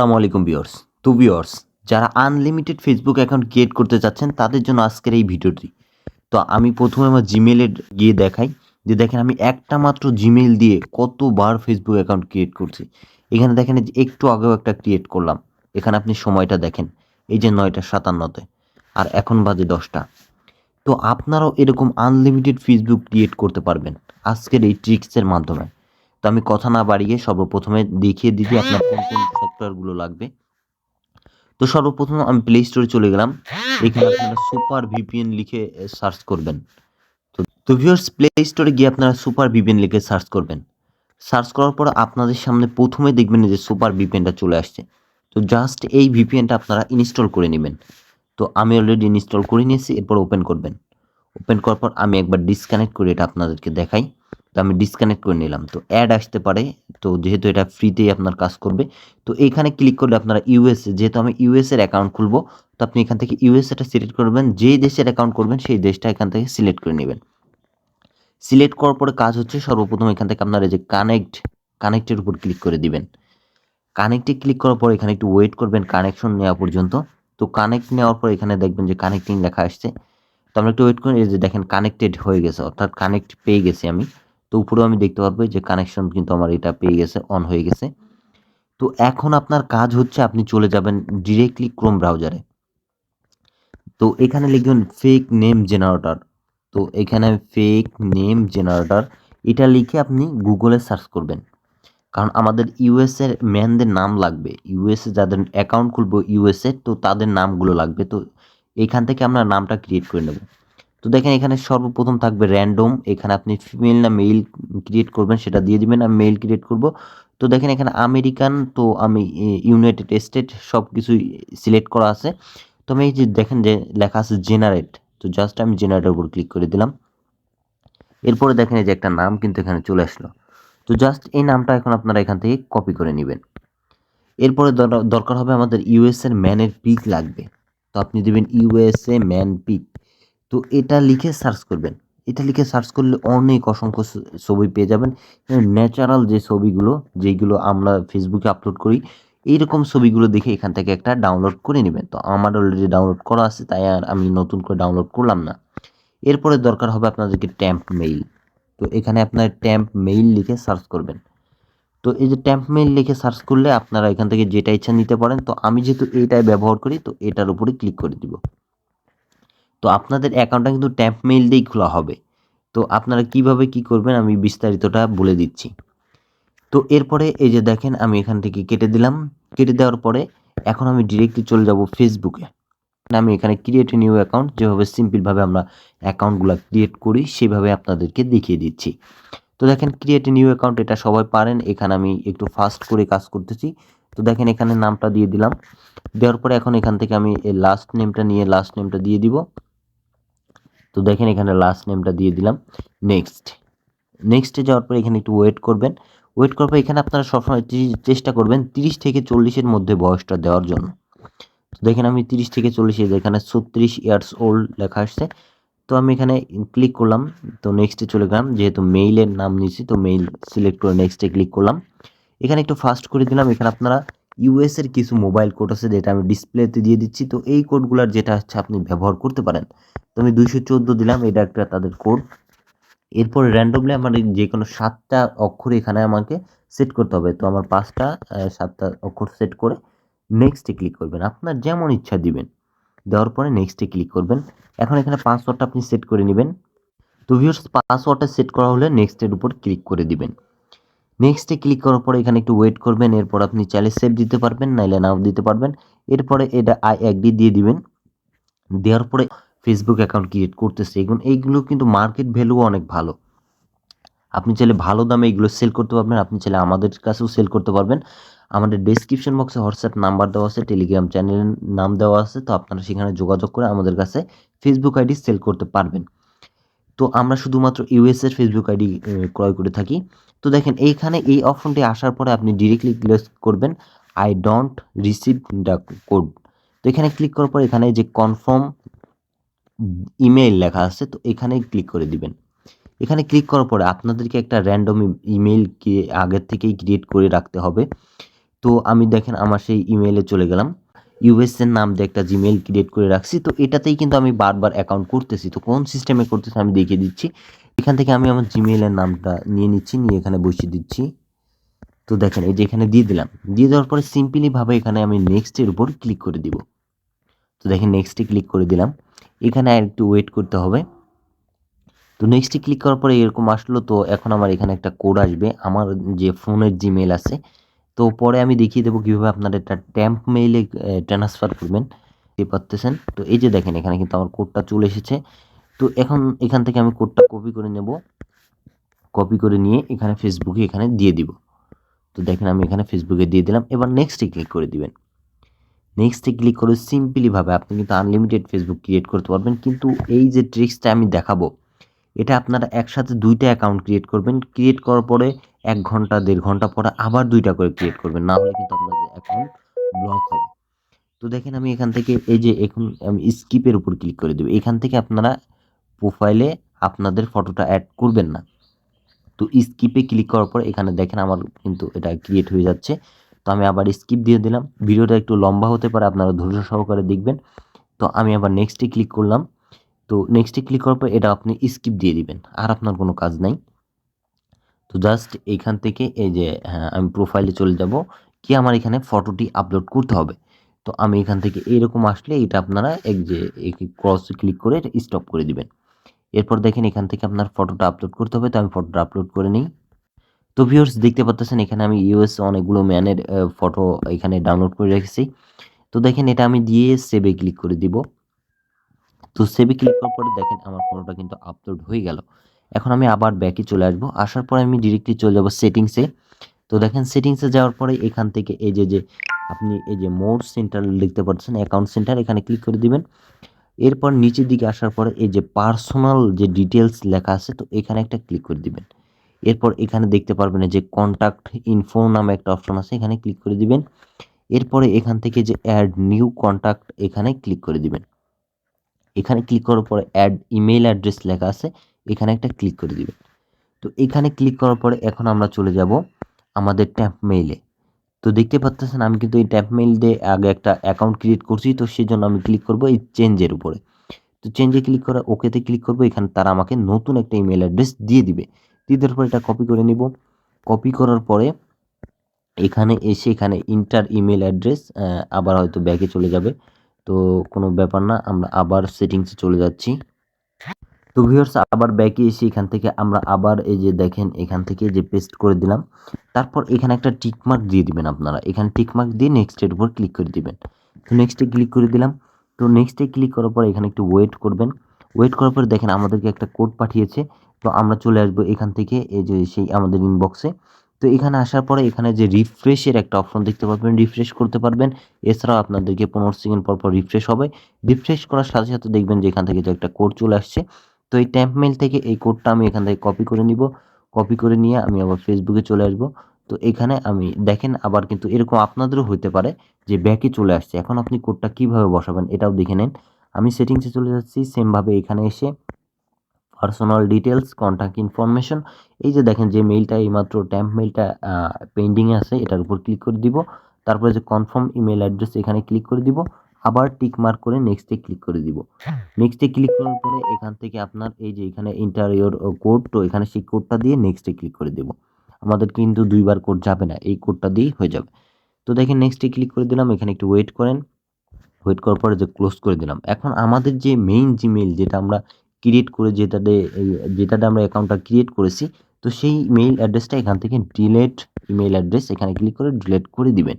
আসসালামু আলাইকুম viewers. To viewers, যারা আনলিমিটেড ফেসবুক অ্যাকাউন্ট ক্রিয়েট করতে চাচ্ছেন, তাদের জন্য আজকের এই ভিডিওটি। তো আমি প্রথমে আমার জিমেলে গিয়ে দেখাই যে দেখেন আমি একটা মাত্র জিমেল দিয়ে কতবার ফেসবুক অ্যাকাউন্ট ক্রিয়েট করছি। এখানে দেখেন একটু আগেও একটা ক্রিয়েট করলাম। এখানে আপনি সময়টা দেখেন, এই যে নয়টা সাতান্নতে। আর এখন বাজে দশটা। তো আপনারাও এরকম আনলিমিটেড ফেসবুক ক্রিয়েট করতে পারবেন আজকের এই ট্রিক্সের মাধ্যমে। তো আমি কথা না বাড়িয়ে সর্বপ্রথমে দেখিয়ে দিদি আপনার কোন কোন সফটওয়্যারগুলো লাগবে। তো সর্বপ্রথম আমি প্লে স্টোরে চলে গেলাম। এখানে আপনারা সুপার ভিপিএন লিখে সার্চ করবেন। তো তো ভিউয়ার্স প্লে স্টোরে গিয়ে আপনারা সুপার ভিপিএন লিখে সার্চ করবেন। সার্চ করার পর আপনাদের সামনে প্রথমে দেখবেন যে সুপার ভিপিএনটা চলে আসছে। তো জাস্ট এই ভিপিএনটা আপনারা ইনস্টল করে নেবেন। তো আমি অলরেডি ইনস্টল করে নিয়েছি, এরপর ওপেন করবেন। ওপেন করার পর আমি একবার ডিসকানেক্ট করে এটা আপনাদেরকে দেখাই। তো আমি ডিসকানেক্ট করে নিলাম। তো অ্যাড আসতে পারে, তো যেহেতু এটা ফ্রিতেই আপনার কাজ করবে, তো এখানে ক্লিক করলে আপনারা ইউএসএ যেহেতু আমি ইউএসএর অ্যাকাউন্ট খুলবো, তো আপনি এখান থেকে ইউএসএটা সিলেক্ট করবেন, যেই দেশের অ্যাকাউন্ট করবেন, সেই দেশটা এখান থেকে সিলেক্ট করে নেবেন। সিলেক্ট করার পরে কাজ হচ্ছে সর্বপ্রথম এখান থেকে আপনারা এই যে কানেক্ট কানেক্টের উপর ক্লিক করে দিবেন। কানেক্টে ক্লিক করার পর এখানে একটু ওয়েট করবেন কানেকশন নেওয়া পর্যন্ত। তো কানেক্ট নেওয়ার পর এখানে দেখবেন যে কানেক্টিং লেখা আসছে। তো আমরা একটু ওয়েট করি যে দেখেন কানেক্টেড হয়ে গেছে, অর্থাৎ কানেক্ট পেয়ে গেছি আমি। তো উপরেও আমি দেখতে পারব যে কানেকশন কিন্তু আমার এটা পেয়ে গেছে অন হয়ে গেছে। তো এখন আপনার কাজ হচ্ছে আপনি চলে যাবেন ডিরেক্টলি ক্রোম ব্রাউজারে তো এখানে লিখবেন ফেক নেম জেনারেটর তো এখানে ফেক নেম জেনারেটর এটা লিখে আপনি গুগলে সার্চ করবেন। কারণ আমাদের ইউএসের ম্যানদের নাম লাগবে। ইউএসএ যাদের অ্যাকাউন্ট খুলবো ইউএসএ তো তাদের নামগুলো লাগবে। তো এখান থেকে আমরা নামটা ক্রিয়েট করে নেব। তো দেখেন এখানে সর্বপ্রথম থাকবে র্যান্ডম এখানে আপনি ফিমেল না মেল ক্রিয়েট করবেন সেটা দিয়ে দিবেন, আমি মেল ক্রিয়েট করব। তো দেখেন এখানে আমেরিকান তো আমি ইউনাইটেড স্টেট সব কিছুই সিলেক্ট করা আছে। তো আমি এই যে দেখেন যে লেখা আছে জেনারেট তো জাস্ট আমি জেনারেটের উপর ক্লিক করে দিলাম। এরপরে দেখেন এই যে একটা নাম কিন্তু এখানে চলে আসলো। তো জাস্ট এই নামটা এখন আপনারা এখান থেকে কপি করে নেবেন। এরপরে দরকার হবে আমাদের ইউএসএর ম্যানের পিক লাগবে। তো আপনি দেবেন ইউএসএ ম্যান পিক তো এটা লিখে সার্চ করবেন। এটা লিখে সার্চ করলে অনেক অসংখ্য ছবি পেয়ে যাবেন। ন্যাচারাল যে ছবিগুলো যেগুলো আমরা ফেসবুকে আপলোড করি, এইরকম ছবিগুলো দেখে এখান থেকে একটা ডাউনলোড করে নেবেন। তো আমার অলরেডি ডাউনলোড করা আছে, তাই আর আমি নতুন করে ডাউনলোড করলাম না। এরপরে দরকার হবে আপনাদেরকে ট্যাম্প মেইল তো এখানে আপনার ট্যাম্প মেইল লিখে সার্চ করবেন। তো এই যে ট্যাম্প মেইল লিখে সার্চ করলে আপনারা এখান থেকে যেটা ইচ্ছা নিতে পারেন, তো আমি যেহেতু এইটাই ব্যবহার করি, তো এটার উপরে ক্লিক করে দিব। তো আপনাদের অ্যাকাউন্টটা কিন্তু ট্যাম্প মেইল দিয়েই খোলা হবে। তো আপনারা কীভাবে কি করবেন আমি বিস্তারিতটা বলে দিচ্ছি। তো এরপরে এই যে দেখেন আমি এখান থেকে কেটে দিলাম। কেটে দেওয়ার পরে এখন আমি ডিরেক্টলি চলে যাব ফেসবুকে আমি এখানে ক্রিয়েট নিউ অ্যাকাউন্ট যেভাবে সিম্পলভাবে আমরা অ্যাকাউন্টগুলো ক্রিয়েট করি, সেভাবে আপনাদেরকে দেখিয়ে দিচ্ছি। তো দেখেন ক্রিয়েট নিউ অ্যাকাউন্ট এটা সবাই পারেন। এখানে আমি একটু ফাস্ট করে কাজ করতেছি। তো দেখেন এখানে নামটা দিয়ে দিলাম। দেওয়ার পরে এখন এখান থেকে আমি লাস্ট নেমটা নিয়ে লাস্ট নেমটা দিয়ে দিব। তো দেখেন এখানে লাস্ট নেমটা দিয়ে দিলাম নেক্সট নেক্সটে যাওয়ার পর এখানে একটু ওয়েট করবেন ওয়েট করার পর এখানে আপনারা সবসময় চেষ্টা করবেন তিরিশ থেকে চল্লিশের মধ্যে বয়সটা দেওয়ার জন্য। তো দেখেন আমি তিরিশ থেকে চল্লিশে এখানে ছত্রিশ ইয়ার্স ওল্ড লেখা আসছে, তো আমি এখানে ক্লিক করলাম, তো নেক্সটে চলে গেলাম, যেহেতু মেইলের নাম নিয়েছি, তো মেইল সিলেক্ট করে নেক্সটে ক্লিক করলাম। এখানে একটু ফাস্ট করে দিলাম, এখানে আপনারা ইউএসের কিছু মোবাইল কোড আছে যেটা আমি ডিসপ্লেতে দিয়ে দিচ্ছি। তো এই কোডগুলোর যেটা হচ্ছে, আপনি ব্যবহার করতে পারেন। তো আমি দুইশো চোদ্দ দিলাম, এটা একটা তাদের কোড এরপর র্যান্ডমলি আমার যে কোনো সাতটা অক্ষর এখানে আমাকে সেট করতে হবে। তো আমার পাঁচটা সাতটা অক্ষর সেট করে নেক্সটে ক্লিক করবেন। আপনার যেমন ইচ্ছা দিবেন। দেওয়ার পরে নেক্সটে ক্লিক করবেন। এখন এখানে পাসওয়ার্ডটা আপনি সেট করে নেবেন। তো ভিউর্স পাসওয়ার্ডটা সেট করা হলে নেক্সটের উপর ক্লিক করে দিবেন। নেক্সটে ক্লিক করার পরে এখানে একটু ওয়েট করবেন, এরপর আপনি চাইলে সেভ দিতে পারবেন, নাইলে নাও দিতে পারবেন। এরপরে এটা আই একডি দিয়ে দিবেন। দেওয়ার পরে ফেসবুক অ্যাকাউন্ট ক্রিয়েট করতেছে। এগুলো এইগুলো কিন্তু মার্কেট ভ্যালুও অনেক ভালো। আপনি চাইলে ভালো দামে এগুলো সেল করতে পারবেন, আপনি চাইলে আমাদের কাছেও সেল করতে পারবেন। আমাদের ডিসক্রিপশন বক্সে হোয়াটসঅ্যাপ নাম্বার দেওয়া আছে টেলিগ্রাম চ্যানেলের নাম দেওয়া আছে, তো আপনারা সেখানে যোগাযোগ করে আমাদের কাছে ফেসবুক আইডি সেল করতে পারবেন। তো আমরা শুধুমাত্র ইউএসের ফেসবুক আইডি ক্রয় করে থাকি। তো দেখেন, এইখানে এই অপশনটি আসার পরে আপনি ডিরেক্টলি ক্লিক করবেন I don't receive the code তো এখানে ক্লিক করার পর এখানে যে কনফার্ম ইমেইল লেখা আছে, তো এখানে ক্লিক করে দিবেন। এখানে ক্লিক করার পরে আপনাদেরকে একটা র্যান্ডম ইমেইল আগের থেকেই ক্রিয়েট করে রাখতে হবে। তো আমি দেখেন, আমার সেই ইমেইলে চলে গেলাম। ইউএসএর নাম দিয়ে একটা জিমেইল ক্রিয়েট করে রাখছি। তো এটাতেই কিন্তু আমি বারবার অ্যাকাউন্ট করতেছি। তো কোন সিস্টেমে করতেছি আমি দেখিয়ে দিচ্ছি। এখান থেকে আমি আমার জিমেইলের নামটা নিয়ে নিচ্ছি, নিয়ে এখানে বসিয়ে দিচ্ছি। তো দেখেন, এই যে এখানে দিয়ে দিলাম। দিয়ে দেওয়ার পরে সিম্পলিভাবে এখানে আমি নেক্সটের উপর ক্লিক করে দিব। তো দেখেন নেক্সটে ক্লিক করে দিলাম। এখানে আর একটু ওয়েট করতে হবে। তো নেক্সটে ক্লিক করার পরে এরকম আসলো। তো এখন আমার এখানে একটা কোড আসবে। আমার যে ফোনের জিমেল আছে তো পরে আমি দেখিয়ে দেবো কীভাবে আপনারা এটা ট্যাম্প মেইলে ট্রান্সফার করবেন। দেখতে পারতেছেন? তো এই যে দেখেন, এখানে কিন্তু আমার কোডটা চলে এসেছে। তো এখন এখান থেকে আমি কোডটা কপি করে নেব। কপি করে নিয়ে এখানে ফেসবুকে এখানে দিয়ে দিব। তো দেখেন, আমি এখানে ফেসবুকে দিয়ে দিলাম। এবার নেক্সটে ক্লিক করে দিবেন। নেক্সটে ক্লিক করে সিম্পলিভাবে আপনি কিন্তু আনলিমিটেড ফেসবুক ক্রিয়েট করতে পারবেন। কিন্তু এই যে ট্রিক্সটা আমি দেখাবো এটা আপনারা একসাথে দুইটা অ্যাকাউন্ট ক্রিয়েট করবেন। ক্রিয়েট করার পরে এক ঘণ্টা, দেড় ঘণ্টা পরে আবার দুইটা করে ক্রিয়েট করবেন। না হলে কিন্তু আপনাদের অ্যাকাউন্ট ব্লক হবে। তো দেখেন আমি এখান থেকে এই যে এখন আমি স্কিপের উপর ক্লিক করে দেবো। এখান থেকে আপনারা প্রোফাইলে আপনাদের ফটোটা অ্যাড করবেন না। তো স্কিপে ক্লিক করার পর এখানে দেখেন আমার কিন্তু এটা ক্রিয়েট হয়ে যাচ্ছে। তো আমি আবার স্কিপ দিয়ে দিলাম। ভিডিওটা একটু লম্বা হতে পারে, আপনারা ধৈর্য সহকারে দেখবেন। তো আমি আবার নেক্সটে ক্লিক করলাম। তো নেক্সটে ক্লিক করার পর এটা আপনি স্কিপ দিয়ে দিবেন, আর আপনার কোনো কাজ নাই। তো জাস্ট এইখান থেকে এই যে হ্যাঁ আমি প্রোফাইলে চলে যাব কি আমার এখানে ফটোটি আপলোড করতে হবে। তো আমি এখান থেকে এরকম আসলে এটা আপনারা এক যে ক্রস ক্লিক করে স্টপ করে দিবেন। এরপর দেখেন এখান থেকে আপনার ফটোটা আপলোড করতে হবে, তো আমি ফটোটা আপলোড করে নিই। তো ভিউয়ার্স দেখতে পাচ্ছেন এখানে আমি ইউএস অনেকগুলো ম্যানের ফটো এখানে ডাউনলোড করে রেখেছি। তো দেখেন এটা আমি দিয়ে সেভে ক্লিক করে দিব। তো সেভে ক্লিক করার পরে দেখেন আমার ফটোটা কিন্তু আপলোড হয়ে গেল। এখন আমি আবার ব্যাকে চলে আসব। আসার পরে আমি ডিরেক্টলি চলে যাব সেটিংসে তো দেখেন সেটিংসে যাওয়ার পরে এখান থেকে এই যে যে আপনি এই যে মোর সেন্টার লিখতে পারছেন অ্যাকাউন্ট সেন্টার এখানে ক্লিক করে দিবেন। এরপর নিচের দিকে আসার পরে এই যে পার্সোনাল যে ডিটেলস লেখা আছে, তো এখানে একটা ক্লিক করে দিবেন। এরপর এখানে দেখতে পারবেন যে কন্ট্যাক্ট ইনফো নামে একটা অপশন আছে, এখানে ক্লিক করে দিবেন। এরপরে এখান থেকে যে অ্যাড নিউ কন্ট্যাক্ট এখানে ক্লিক করে দিবেন। এখানে ক্লিক করার পরে অ্যাড ইমেল অ্যাড্রেস লেখা আছে, এখানে একটা ক্লিক করে দিবেন তো এখানে ক্লিক করার পরে এখন আমরা চলে যাব আমাদের ট্যাম্প মেইলে তো দেখতে পাচ্ছেন আমি কিন্তু এই ট্যাপ মেইল দিয়ে আগে একটা অ্যাকাউন্ট ক্রিয়েট করছি, তো সেই জন্য আমি ক্লিক করব এই চেঞ্জের উপরে। তো চেঞ্জে ক্লিক করে ওকেতে ক্লিক করব, এখানে তারা আমাকে নতুন একটা ইমেল অ্যাড্রেস দিয়ে দিবে। দিয়ে দেওয়ার পর এটা কপি করে নিব। কপি করার পরে এখানে এসে এখানে ইন্টার ইমেল অ্যাড্রেস আবার হয়তো ব্যাগে চলে যাবে। তো কোনো ব্যাপার না, আমরা আবার সেটিংসে চলে যাচ্ছি। তো ভিউয়ার্স আবার ব্যাকে এসে এখান থেকে আমরা আবার এই যে দেখেন, এখান থেকে যে পেস্ট করে দিলাম, তারপর এখানে একটা টিকমার্ক দিয়ে দিবেন আপনারা। এখানে টিকমার্ক দিয়ে নেক্সটের উপর ক্লিক করে দিবেন। তো নেক্সটে ক্লিক করে দিলাম। তো নেক্সটে ক্লিক করার পর এখানে একটু ওয়েট করবেন। ওয়েট করার পর দেখেন আমাদেরকে একটা কোড পাঠিয়েছে। তো আমরা চলে আসব এখান থেকে, এই যে সেই আমাদের ইনবক্সে তো এখানে আসার পরে এখানে যে রিফ্রেশের একটা অপশন দেখতে পারবেন রিফ্রেশ করতে পারবেন। এছাড়াও আপনাদেরকে পনেরো সেকেন্ড পর পর রিফ্রেশ হবে। রিফ্রেশ করার সাথে সাথে দেখবেন যে এখান থেকে যে একটা কোড চলে আসছে। তো এই ট্যাম্প মেল থেকে এই কোডটা আমি এখান থেকে কপি করে নিব। কপি করে নিয়ে আমি আবার ফেসবুকে চলে আসব। তো এখানে আমি দেখেন আবার কিন্তু এরকম আপনাদেরও হতে পারে যে ব্যাকে চলে আসছে। এখন আপনি কোডটা কীভাবে বসাবেন এটাও দেখে নেন। আমি সেটিংসে চলে যাচ্ছি। সেমভাবে এখানে এসে পার্সোনাল ডিটেলস কন্ট্যাক্ট ইনফরমেশন এই যে দেখেন যে মেইলটা এইমাত্র ট্যাম্প মেইলটা পেন্ডিংয়ে আছে, এটার উপর ক্লিক করে দিব। তারপরে যে কনফার্ম ইমেল অ্যাড্রেস এখানে ক্লিক করে দিব। আবার টিক মার্ক করে নেক্সটে ক্লিক করে দিব। নেক্সটে ক্লিক করার পরে এখান থেকে আপনার এই যে এখানে ইন্টারিয়র কোড তো এখানে সেই কোডটা দিয়ে নেক্সটে ক্লিক করে দেব। আমাদের কিন্তু দুইবার কোড যাবে না, এই কোডটা দিয়েই হয়ে যাবে। তো দেখেন নেক্সটে ক্লিক করে দিলাম, এখানে একটু ওয়েট করেন। ওয়েট করার পরে যে ক্লোজ করে দিলাম। এখন আমাদের যে মেইন জিমেইল যেটা আমরা ক্রিয়েট করে যেটাতে যেটাতে আমরা অ্যাকাউন্টটা ক্রিয়েট করেছি, তো সেই মেইল অ্যাড্রেসটা এখান থেকে ডিলেট ইমেল অ্যাড্রেস এখানে ক্লিক করে ডিলেট করে দিবেন।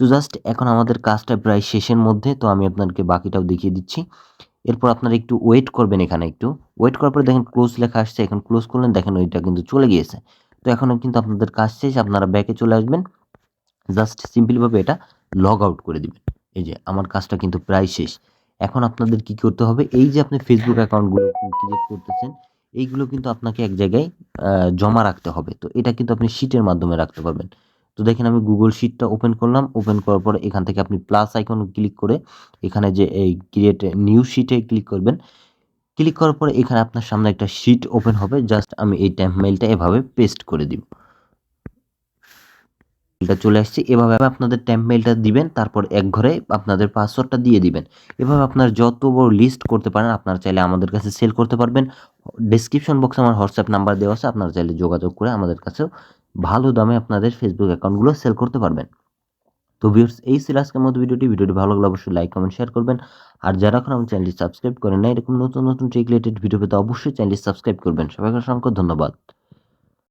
তো জাস্ট এখন আমাদের কাজটা প্রায় শেষের মধ্যে, তো আমি আপনাদেরকে বাকিটাও দেখিয়ে দিচ্ছি। এরপর আপনারা একটু ওয়েট করবেন এখানে একটু। ওয়েট করার পরে দেখেন ক্লোজ লেখা আসছে, এখন ক্লোজ করলেন, দেখেন ওইটা কিন্তু চলে গিয়েছে। তো এখনও কিন্তু আপনাদের কাজ শেষ, আপনারা ব্যাকে চলে আসবেন। জাস্ট সিম্পলভাবে এটা লগ আউট করে দিবেন। এই যে, আমার কাজটা কিন্তু প্রায় শেষ। এখন আপনাদের কি করতে হবে? এই যে আপনি ফেসবুক অ্যাকাউন্টগুলো ক্রিয়েট করতেছেন, এইগুলো কিন্তু আপনাকে এক জায়গায় জমা রাখতে হবে। তো এটা কিন্তু আপনি শিটের মাধ্যমে রাখতে পারবেন। তো দেখেন আমি গুগল শিটটা ওপেন করলাম। ওপেন করার পরে এখান থেকে আপনি প্লাস আইকন ক্লিক করে এখানে যে এই ক্রিয়েট নিউ শিটে ক্লিক করবেন। ক্লিক করার পরে এখানে আপনার সামনে একটা শিট ওপেন হবে। জাস্ট আমি এই ট্যাম্প মেলটা এভাবে পেস্ট করে দিব। এটা চলে আসছে। এভাবে আপনাদের টেম্পমেলটা দিবেন, তারপর এক ঘরে আপনাদের পাসওয়ার্ডটা দিয়ে দিবেন। এভাবে আপনার যত বড় লিস্ট করতে পারেন, আপনারা চাইলে আমাদের কাছে সেল করতে পারবেন। ডেসক্রিপশন বক্সে আমার হোয়াটসঅ্যাপ নাম্বার দেওয়া আছে, আপনারা চাইলে যোগাযোগ করে আমাদের কাছেও ভালো দামে আপনাদের ফেসবুক অ্যাকাউন্টগুলো সেল করতে পারবেন। তো ভিউর্স এই ছিল আজকের মতো ভিডিওটি। ভিডিওটি ভালো লাগলে অবশ্যই লাইক কমেন্ট শেয়ার করবেন। আর যারা এখন আমার চ্যানেলটি সাবস্ক্রাইব করেন না এরকম নতুন নতুন ট্রিক রিলেটেড ভিডিও পেতে অবশ্যই চ্যানেলটি সাবস্ক্রাইব করবেন। সবাইকে অসংখ্য ধন্যবাদ।